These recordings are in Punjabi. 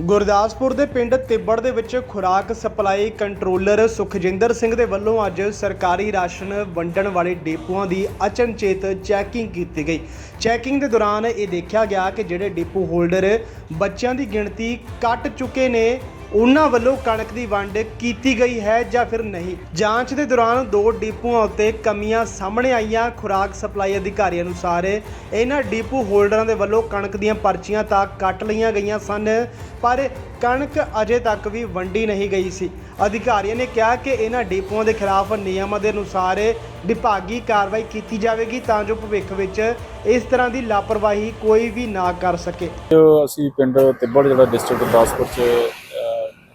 ਗੁਰਦਾਸਪੁਰ ਦੇ ਪਿੰਡ ਤਿੱਬੜ ਦੇ ਵਿੱਚ ਖੁਰਾਕ ਸਪਲਾਈ ਕੰਟਰੋਲਰ ਸੁਖਜਿੰਦਰ ਸਿੰਘ ਦੇ ਵੱਲੋਂ ਅੱਜ ਸਰਕਾਰੀ ਰਾਸ਼ਨ ਵੰਡਣ ਵਾਲੇ ਡਿਪੂਆਂ ਦੀ ਅਚਨਚੇਤ ਚੈਕਿੰਗ ਕੀਤੀ ਗਈ। ਚੈਕਿੰਗ ਦੇ ਦੌਰਾਨ ਇਹ ਦੇਖਿਆ ਗਿਆ ਕਿ ਜਿਹੜੇ ਡਿਪੂ ਹੋਲਡਰ ਬੱਚਿਆਂ ਦੀ ਗਿਣਤੀ ਕੱਟ ਚੁੱਕੇ ਨੇ ਉਹਨਾਂ ਵੱਲੋਂ ਕਣਕ ਦੀ ਵੰਡ ਕੀਤੀ ਗਈ ਹੈ ਜਾਂ ਫਿਰ ਨਹੀਂ? ਜਾਂਚ ਦੇ ਦੌਰਾਨ ਦੋ ਡਿਪੂਆਂ ਉੱਤੇ ਕਮੀਆਂ ਸਾਹਮਣੇ ਆਈਆਂ। ਖੁਰਾਕ ਸਪਲਾਈ ਅਧਿਕਾਰੀ ਅਨੁਸਾਰ ਇਹਨਾਂ ਡਿਪੂ ਹੋਲਡਰਾਂ ਦੇ ਵੱਲੋਂ ਕਣਕ ਦੀਆਂ ਪਰਚੀਆਂ ਤਾਂ ਕੱਟ ਲਈਆਂ ਗਈਆਂ ਸਨ, ਪਰ ਕਣਕ ਅਜੇ ਤੱਕ ਵੀ ਵੰਡੀ ਨਹੀਂ ਗਈ ਸੀ। ਅਧਿਕਾਰੀਆਂ ਨੇ ਕਿਹਾ ਕਿ ਇਹਨਾਂ ਡਿਪੂਆਂ ਦੇ ਖਿਲਾਫ ਨਿਯਮਾਂ ਦੇ ਅਨੁਸਾਰ ਵਿਭਾਗੀ ਕਾਰਵਾਈ ਕੀਤੀ ਜਾਵੇਗੀ ਤਾਂ ਜੋ ਭਵਿੱਖ ਵਿੱਚ ਇਸ ਤਰ੍ਹਾਂ ਦੀ ਲਾਪਰਵਾਹੀ ਕੋਈ ਵੀ ਨਾ ਕਰ ਸਕੇ। ਜੋ ਅਸੀਂ ਪਿੰਡ ਤਿੱਬੜ, ਜਿਹੜਾ ਡਿਸਟ੍ਰਿਕਟ ਗੁਰਦਾਸਪੁਰ ਚ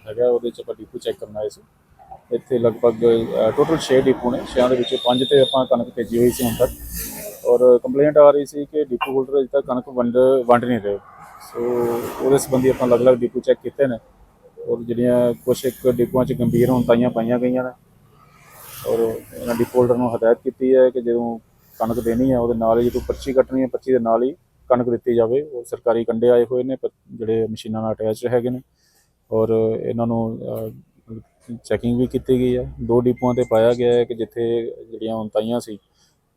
ਹੈਗਾ, ਉਹਦੇ ਚ ਆਪਾਂ ਡਿਪੂ ਚੈੱਕ ਕਰਨ ਆਏ ਸੀ। ਇੱਥੇ ਲਗਭਗ ਟੋਟਲ 6 ਡਿਪੂ ਨੇ 6 ਦੇ ਵਿੱਚੋਂ 5 ਤੇ ਆਪਾਂ ਕਣਕ ਭੇਜੀ ਹੋਈ ਸੀ ਹੁਣ ਤੱਕ। ਔਰ ਕੰਪਲੇਂਟ ਆ ਰਹੀ ਸੀ ਕਿ ਡਿਪੂ ਹੋਲਡਰ ਅਜੇ ਤੱਕ ਕਣਕ ਵੰਡ ਵੰਡ ਨਹੀਂ ਰਹੇ। ਸੋ, ਉਹਦੇ ਸੰਬੰਧੀ ਆਪਾਂ ਅਲੱਗ-ਅਲੱਗ ਡਿਪੂ ਚੈੱਕ ਕੀਤੇ ਨੇ। ਔਰ ਜਿਹੜੀਆਂ ਕੁਝ ਇੱਕ ਡਿਪੂਆਂ 'ਚ ਗੰਭੀਰ ਹੁਣਤਾਈਆਂ ਪਾਈਆਂ ਗਈਆਂ ਨੇ। ਔਰ ਇਹਨਾਂ ਡਿਪੂ ਹੋਲਡਰ ਨੂੰ ਹਦਾਇਤ ਕੀਤੀ ਹੈ ਕਿ ਜਦੋਂ ਕਣਕ ਦੇਣੀ ਹੈ, ਉਹਦੇ ਨਾਲ ਹੀ ਜਦੋਂ ਪਰਚੀ ਕੱਟਣੀ ਹੈ, ਪਰਚੀ ਦੇ ਨਾਲ ਹੀ ਕਣਕ ਦਿੱਤੀ ਜਾਵੇ। ਉਹ ਸਰਕਾਰੀ ਕੰਡੇ ਆਏ ਹੋਏ ਨੇ ਪ- ਜਿਹੜੇ ਮਸ਼ੀਨਾਂ ਨਾਲ ਅਟੈਚ ਹੈਗੇ ਨੇ। ਔਰ ਇਹਨਾਂ ਨੂੰ ਚੈਕਿੰਗ ਵੀ ਕੀਤੀ ਗਈ ਹੈ। ਦੋ ਡਿਪੂਆਂ ਤੇ ਪਾਇਆ ਗਿਆ ਹੈ ਕਿ ਜਿੱਥੇ ਜਿਹੜੀਆਂ ਉਣਤਾਈਆਂ ਸੀ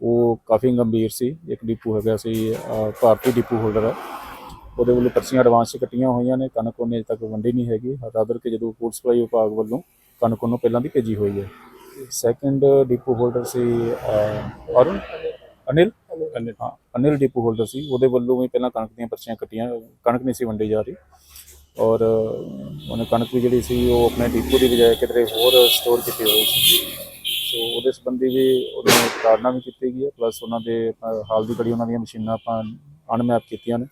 ਉਹ ਕਾਫੀ ਗੰਭੀਰ ਸੀ। ਇੱਕ ਡਿਪੂ ਹੈਗਾ ਸੀ ਭਾਰਤੀ ਡਿਪੂ ਹੋਲਡਰ ਹੈ। ਉਹਦੇ ਵੱਲੋਂ ਪਰਚੀਆਂ ਐਡਵਾਂਸ 'ਚ ਕੱਟੀਆਂ ਹੋਈਆਂ ਨੇ। ਕਣਕ ਉਹਨੇ ਤੱਕ ਵੰਡੀ ਨਹੀਂ ਹੈਗੀ। ਰਾਦਰ ਕਿ ਜਦੋਂ ਫੂਡ ਸਪਲਾਈ ਵਿਭਾਗ ਵੱਲੋਂ ਕਣਕ ਉਹਨੂੰ ਪਹਿਲਾਂ ਦੀ ਭੇਜੀ ਹੋਈ ਹੈ। ਸੈਕੰਡ ਡਿਪੂ ਹੋਲਡਰ ਸੀ ਅਰੁਣ? ਅਨਿਲ? ਅਨਿਲ। ਹਾਂ ਅਨਿਲ ਡਿਪੂ ਹੋਲਡਰ ਸੀ। ਉਹਦੇ ਵੱਲੋਂ ਵੀ ਪਹਿਲਾਂ ਕਣਕ ਦੀਆਂ ਪਰਚੀਆਂ ਕੱਟੀਆਂ। ਕਣਕ ਨਹੀਂ ਸੀ ਵੰਡੀ ਜਾ ਰਹੀ। ਔਰ ਉਹਨੇ ਕਣਕ ਵੀ ਜਿਹੜੀ ਸੀ ਉਹ ਆਪਣੇ ਡਿਪੂ ਦੀ ਬਜਾਏ ਕਿਤੇ ਹੋਰ ਸਟੋਰ ਕੀਤੀ ਹੋਈ ਸੀ। ਸੋ ਉਹਦੇ ਸੰਬੰਧੀ ਵੀ ਉਹਦੇ ਨਾਲ ਤਾੜਨਾ ਵੀ ਕੀਤੀ ਗਈ ਹੈ ਪਲੱਸ ਉਹਨਾਂ ਦੇ ਹਾਲ ਦੀ ਘੜੀ ਉਹਨਾਂ ਦੀਆਂ ਮਸ਼ੀਨਾਂ ਆਪਾਂ ਅਨਮੈਪ ਕੀਤੀਆਂ ਨੇ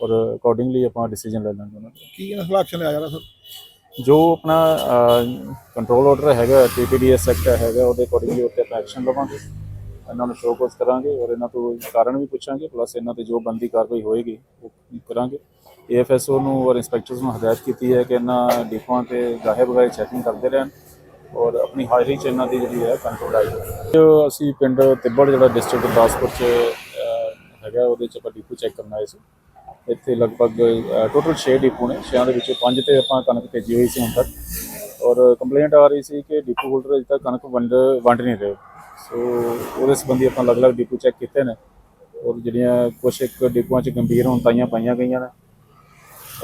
ਔਰ ਅਕੋਰਡਿੰਗਲੀ ਆਪਾਂ ਡਿਸੀਜਨ ਲੈ ਲਾਂਗੇ ਉਹਨਾਂ ਦਾ। ਕੀ ਇਹਨਾਂ ਖਿਲਾਫ ਐਕਸ਼ਨ ਲਿਆ ਜਾ ਰਿਹਾ ਸਰ? ਜੋ ਆਪਣਾ ਕੰਟਰੋਲ ਆਰਡਰ ਹੈਗਾ ਟੀਪੀਡੀਐਸ ਐਕਟ ਹੈਗਾ ਉਹਦੇ ਅਕੋਰਡਿੰਗਲੀ ਉੱਤੇ ਐਕਸ਼ਨ ਲਵਾਂਗੇ। ਇਹਨਾਂ ਨੂੰ ਸ਼ੋਅ ਕੋਸ ਕਰਾਂਗੇ ਔਰ ਇਹਨਾਂ ਤੋਂ ਕਾਰਨ ਵੀ ਪੁੱਛਾਂਗੇ ਪਲੱਸ ਇਹਨਾਂ ਤੇ ਜੋ ਬੰਦੀ ਕਾਰਵਾਈ ਹੋਏਗੀ ਉਹ ਕਰਾਂਗੇ। ਏਐਫਐਸਓ ਨੂੰ ਔਰ ਇੰਸਪੈਕਟਰਸ ਨੂੰ ਹਦਾਇਤ ਕੀਤੀ ਹੈ ਕਿ ਇਹਨਾਂ ਡਿਪੂਆਂ ਤੇ ਗਾਹੇ ਬਗਾਏ ਚੈਕਿੰਗ ਕਰਦੇ ਰਹਿਣ ਔਰ ਆਪਣੀ ਹਾਜ਼ਰੀ ਚ ਇਹਨਾਂ ਦੀ ਜਿਹੜੀ ਹੈ ਕੰਟਰੋਲ ਆਈ ਜੋ ਅਸੀਂ ਪਿੰਡ ਤਿੱਬੜ ਜਿਹੜਾ ਡਿਸਟ੍ਰਿਕਟ ਗੁਰਦਾਸਪੁਰ ਚ ਹੈਗਾ, ਉਹਦੇ ਚ ਆਪਾਂ ਡਿਪੂ ਚੈੱਕ ਕਰਨ ਆਏ ਸੀ। ਇੱਥੇ ਲਗਭਗ ਟੋਟਲ 6 ਡਿਪੂ ਨੇ। 6 ਦੇ ਵਿੱਚੋਂ 5 ਤੇ ਆਪਾਂ ਕਣਕ ਭੇਜੀ ਹੋਈ ਸੀ ਹੁਣ ਤੱਕ। ਔਰ ਕੰਪਲੇਂਟ ਆ ਰਹੀ ਸੀ ਕਿ ਡਿਪੂ ਹੋਲਡਰ ਅਜੇ ਤੱਕ ਕਣਕ ਵੰਡ ਵੰਡ ਨਹੀਂ ਰਹੇ। ਸੋ ਉਹਦੇ ਸੰਬੰਧੀ ਆਪਾਂ ਅਲੱਗ-ਅਲੱਗ ਡਿਪੂ ਚੈੱਕ ਕੀਤੇ ਨੇ। ਔਰ ਜਿਹੜੀਆਂ ਕੁਝ ਇੱਕ ਡਿਪੂਆਂ 'ਚ ਗੰਭੀਰ ਹੁਣਤਾਈਆਂ ਪਾਈਆਂ ਗਈਆਂ ਨੇ।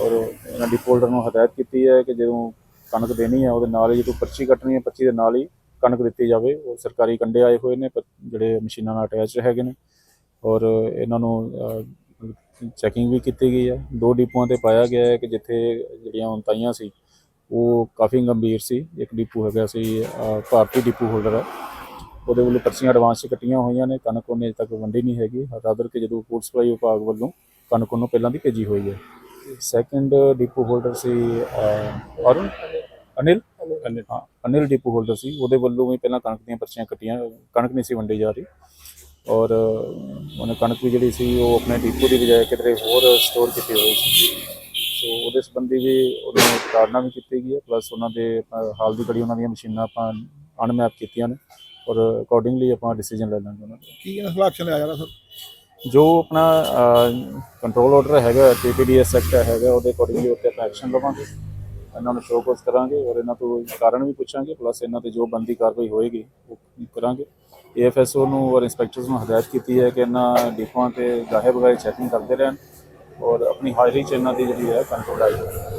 ਔਰ ਇਹਨਾਂ ਡਿਪੂ ਹੋਲਡਰ ਨੂੰ ਹਦਾਇਤ ਕੀਤੀ ਹੈ ਕਿ ਜਦੋਂ ਕਣਕ ਦੇਣੀ ਹੈ, ਉਹਦੇ ਨਾਲ ਹੀ ਜਦੋਂ ਪਰਚੀ ਕੱਟਣੀ ਹੈ, ਪਰਚੀ ਦੇ ਨਾਲ ਹੀ ਕਣਕ ਦਿੱਤੀ ਜਾਵੇ। ਉਹ ਸਰਕਾਰੀ ਕੰਡੇ ਆਏ ਹੋਏ ਨੇ ਪ- ਜਿਹੜੇ ਮਸ਼ੀਨਾਂ ਨਾਲ ਅਟੈਚ ਹੈਗੇ ਨੇ। ਔਰ ਇਹਨਾਂ ਨੂੰ ਚੈਕਿੰਗ ਵੀ ਕੀਤੀ ਗਈ ਹੈ। ਦੋ ਡਿਪੂਆਂ ਤੇ ਪਾਇਆ ਗਿਆ ਹੈ ਕਿ ਜਿੱਥੇ ਜਿਹੜੀਆਂ ਉਨਤਾਈਆਂ ਸੀ, ਉਹ ਕਾਫੀ ਗੰਭੀਰ ਸੀ। ਇੱਕ ਡਿਪੂ ਹੈਗਾ ਸੀ ਭਾਰਤੀ ਡਿਪੂ ਹੋਲਡਰ ਹੈ। ਉਹਦੇ ਵੱਲੋਂ ਪਰਚੀਆਂ ਐਡਵਾਂਸ ਕੱਟੀਆਂ ਹੋਈਆਂ ਨੇ। ਕਣਕ ਉਹਨੇ ਅਜੇ ਤੱਕ ਵੰਡੀ ਨਹੀਂ ਹੈਗੀ। ਰਾਦਰ ਕਿ ਜਦੋਂ ਫੂਡ ਸਪਲਾਈ ਵਿਭਾਗ ਵੱਲੋਂ ਕਣਕ ਉਹਨੂੰ ਪਹਿਲਾਂ ਦੀ ਭੇਜੀ ਹੋਈ ਹੈ। ਸੈਕੰਡ ਡਿਪੂ ਹੋਲਡਰ ਸੀ ਅਰੁਣ ਅਨਿਲ ਅਨਿਲ ਹਾਂ ਅਨਿਲ ਡਿਪੂ ਹੋਲਡਰ ਸੀ। ਉਹਦੇ ਵੱਲੋਂ ਵੀ ਪਹਿਲਾਂ ਕਣਕ ਦੀਆਂ ਪਰਚੀਆਂ ਕੱਟੀਆਂ ਕਣਕ ਨਹੀਂ ਸੀ ਵੰਡੀ ਜਾ ਰਹੀ। ਔਰ ਉਹਨੇ ਕਣਕ ਵੀ ਜਿਹੜੀ ਸੀ ਉਹ ਆਪਣੇ ਡਿਪੂ ਦੀ ਬਜਾਏ ਕਿਤੇ ਹੋਰ ਸਟੋਰ ਕੀਤੀ ਹੋਈ ਸੀ। ਸੋ ਉਹਦੇ ਸੰਬੰਧੀ ਵੀ ਉਹਦੇ ਨਾਲ ਤਾੜਨਾ ਵੀ ਕੀਤੀ ਗਈ ਹੈ। ਪਲੱਸ ਉਹਨਾਂ ਦੇ ਹਾਲ ਦੀ ਘੜੀ ਉਹਨਾਂ ਦੀਆਂ ਮਸ਼ੀਨਾਂ ਆਪਾਂ ਅਨਮੈਪ ਕੀਤੀਆਂ ਨੇ। ਔਰ ਅਕੋਰਡਿੰਗਲੀ ਆਪਾਂ ਡਿਸੀਜਨ ਲੈ ਲਾਂਗੇ ਉਹਨਾਂ ਦਾ। ਕੀ ਇਹਨਾਂ ਖਿਲਾਫ ਐਕਸ਼ਨ ਲਿਆ ਜਾ ਰਿਹਾ ਸਰ? ਜੋ ਆਪਣਾ ਕੰਟਰੋਲ ਆਰਡਰ ਹੈਗਾ ਟੀਪੀਡੀਐਸ ਐਕਟ ਹੈਗਾ, ਉਹਦੇ ਅਕੋਰਡਿੰਗਲੀ ਉੱਤੇ ਆਪਾਂ ਐਕਸ਼ਨ ਲਵਾਂਗੇ। ਇਹਨਾਂ ਨੂੰ ਸ਼ੋਅ ਕਰਾਂਗੇ ਔਰ ਇਹਨਾਂ ਤੋਂ ਕਾਰਨ ਵੀ ਪੁੱਛਾਂਗੇ ਪਲੱਸ ਇਹਨਾਂ ਤੇ ਜੋ ਬੰਦੀ ਕਾਰਵਾਈ ਹੋਏਗੀ, ਉਹ ਕਰਾਂਗੇ। ਏਐਫਐਸਓ ਨੂੰ ਔਰ ਇੰਸਪੈਕਟਰਸ ਨੂੰ ਹਦਾਇਤ ਕੀਤੀ ਹੈ ਕਿ ਇਹਨਾਂ ਡਿਪੂਆਂ ਤੇ ਗਾਹੇ ਬਗਾਏ ਚੈਕਿੰਗ ਕਰਦੇ ਰਹਿਣ ਔਰ ਆਪਣੀ ਹਾਜ਼ਰੀ ਚ ਇਹਨਾਂ ਦੀ ਜਿਹੜੀ ਹੈ ਕੰਟਰੋਲ ਆਈ